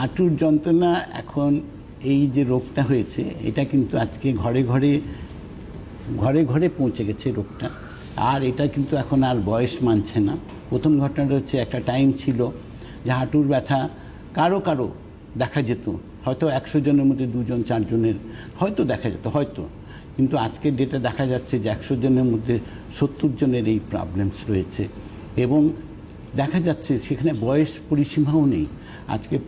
হাঁটুর যন্ত্রণা এখন এই যে রোগটা হয়েছে, এটা কিন্তু আজকে ঘরে ঘরে ঘরে ঘরে পৌঁছে গেছে রোগটা। আর এটা কিন্তু এখন আর বয়স মানছে না। প্রথম ঘটনাটা হচ্ছে একটা টাইম ছিল যে হাঁটুর ব্যথা কারও কারও দেখা যেত। হয়তো একশো জনের মধ্যে দুজন, চারজনের, হয়তো দেখা যেত, হয়তো। কিন্তু আজকের ডেটে দেখা যাচ্ছে যে একশো জনের মধ্যে সত্তর জনের এই প্রবলেমস রয়েছে। এবং দেখা যাচ্ছে সেখানে বয়স পরিসীমাও নেই। আজকে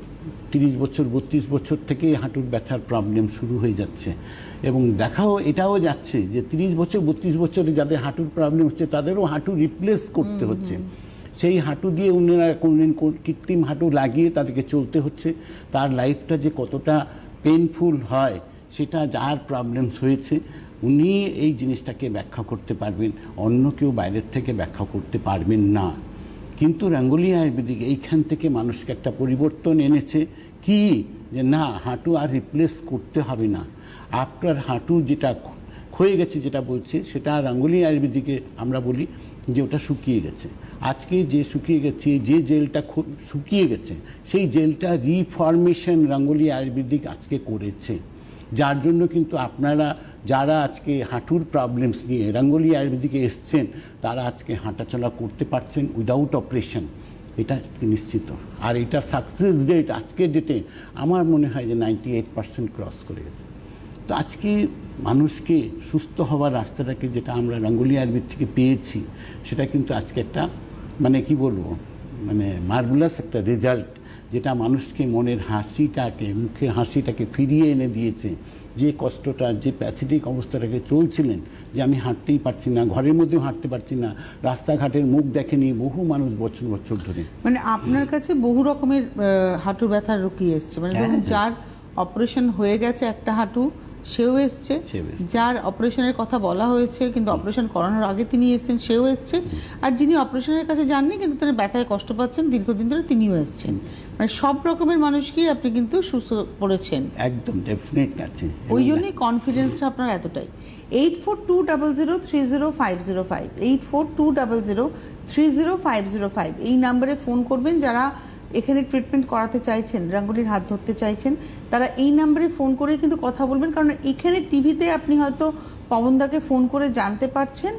তিরিশ বছর বত্রিশ বছর থেকে হাঁটুর ব্যথার প্রবলেম শুরু হয়ে যাচ্ছে। এবং দেখাও এটাও যাচ্ছে যে তিরিশ বছর বত্রিশ বছরে যাদের হাঁটুর প্রবলেম হচ্ছে তাদেরও হাঁটু রিপ্লেস করতে হচ্ছে। সেই হাঁটু দিয়ে উনারা কোনদিন কোন- কৃত্রিম হাঁটু লাগিয়ে তাদেরকে চলতে হচ্ছে। তার লাইফটা যে কতটা পেনফুল হয় সেটা যার প্রবলেমস হয়েছে উনি এই জিনিসটাকে ব্যাখ্যা করতে পারবেন। অন্য কেউ বাইরের থেকে ব্যাখ্যা করতে পারবেন না। কিন্তু রাঙ্গুলি আয়ুর্বেদিক এইখান থেকে মানুষকে একটা পরিবর্তন এনেছে। কি? যে না, হাঁটু আর রিপ্লেস করতে হবে না। আপনার হাঁটু যেটা ক্ষয়ে গেছে যেটা বলছে, সেটা রাঙ্গুলি আয়ুর্বেদিকে আমরা বলি যে ওটা শুকিয়ে গেছে। আজকে যে শুকিয়ে গেছে, যে জেলটা খুব শুকিয়ে গেছে, সেই জেলটা রিফরমেশন রাঙ্গুলি আয়ুর্বেদিক আজকে করেছে। যার জন্য কিন্তু আপনারা যারা আজকে হাঁটুর প্রবলেমস নিয়ে রাঙ্গুলি আয়ুর্বেদিকে এসছেন, তারা আজকে হাঁটাচলা করতে পারছেন উইদাউট অপারেশন এটা নিশ্চিত। আর এটার সাকসেস রেট আজকের ডেটে আমার মনে হয় যে নাইনটি এইট পার্সেন্ট ক্রস করে গেছে। তো আজকে মানুষকে সুস্থ হওয়ার রাস্তাটাকে যেটা আমরা রাঙ্গুলি আয়ুর্বেদ থেকে পেয়েছি, সেটা কিন্তু আজকে একটা মানে কি বলব মানে মার্বুলাস একটা রেজাল্ট যেটা মানুষকে মনের হাসিটাকে, মুখের হাসিটাকে ফিরিয়ে এনে দিয়েছে। যে কষ্টটা যে প্যাথেটিক অবস্থাটাকে চলছিলেন যে আমি হাঁটতেই পারছি না ঘরের মধ্যেও হাঁটতে পারছি না রাস্তাঘাটের মুখ দেখেনি বহু মানুষ বছর বছর ধরে। মানে আপনার কাছে বহু রকমের হাঁটু ব্যথার রুকিয়ে এসছে। মানে হ্যাঁ, যার অপারেশন হয়ে গেছে একটা হাঁটু সেও এসছে। যার অপারেশনের কথা বলা হয়েছে কিন্তু অপারেশন করানোর আগে তিনি এসেছেন সেও এসছে। আর যিনি অপারেশনের কাছে যাননি কিন্তু তিনি ব্যথায় কষ্ট পাচ্ছেন দীর্ঘদিন ধরে তিনিও এসছেন। মানে সব রকমের মানুষকেই আপনি কিন্তু সুস্থ করেছেন। একদম ডেফিনেট আছে ওই জন্যই কনফিডেন্সটা আপনার এতটাই। Eight four two double zero three zero five zero five eight four two double zero three zero five zero five এই নাম্বারে ফোন করবেন যারা এখানে ট্রিটমেন্ট করাতে চাইছেন রাঙ্গুলির হাত ধরতে চাইছেন তারা এই নাম্বারে ফোন করে কিন্তু কথা বলবেন। কারণ এখানে টিভিতে আপনি হয়তো পবনদাকে ফোন করে জানতে পারছেন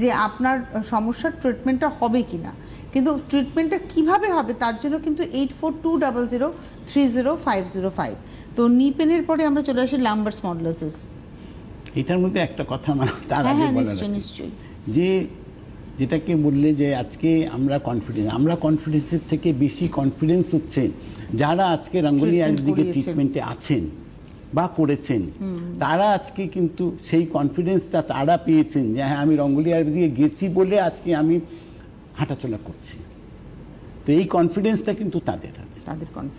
যে আপনার সমস্যার ট্রিটমেন্টটা হবে কি না কিন্তু ট্রিটমেন্টটা কীভাবে হবে তার জন্য কিন্তু eight four two double zero three zero five zero five তো নি পেনের পরে আমরা চলে আসি লাম্বার স্মডলোসিস এটার মধ্যে একটা কথা আমার তার হ্যাঁ আগে হ্যাঁ নিশ্চয়ই। যে যেটাকে বললে যে আজকে আমরা কনফিডেন্স আমরা কনফিডেন্সের থেকে বেশি কনফিডেন্স হচ্ছে যারা আজকে রাঙ্গুলি আয়ুর্বেদিকের ট্রিটমেন্টে আছেন বা করেছেন তারা আজকে কিন্তু সেই কনফিডেন্সটা তারা পেয়েছেন যে হ্যাঁ আমি রঙ্গুলি আয়ুর্বেদিকে গেছি বলে আজকে আমি হাঁটাচলা করছি। তো এই কনফিডেন্সটা কিন্তু তাদের আছে। তাদের কনফিডেন্স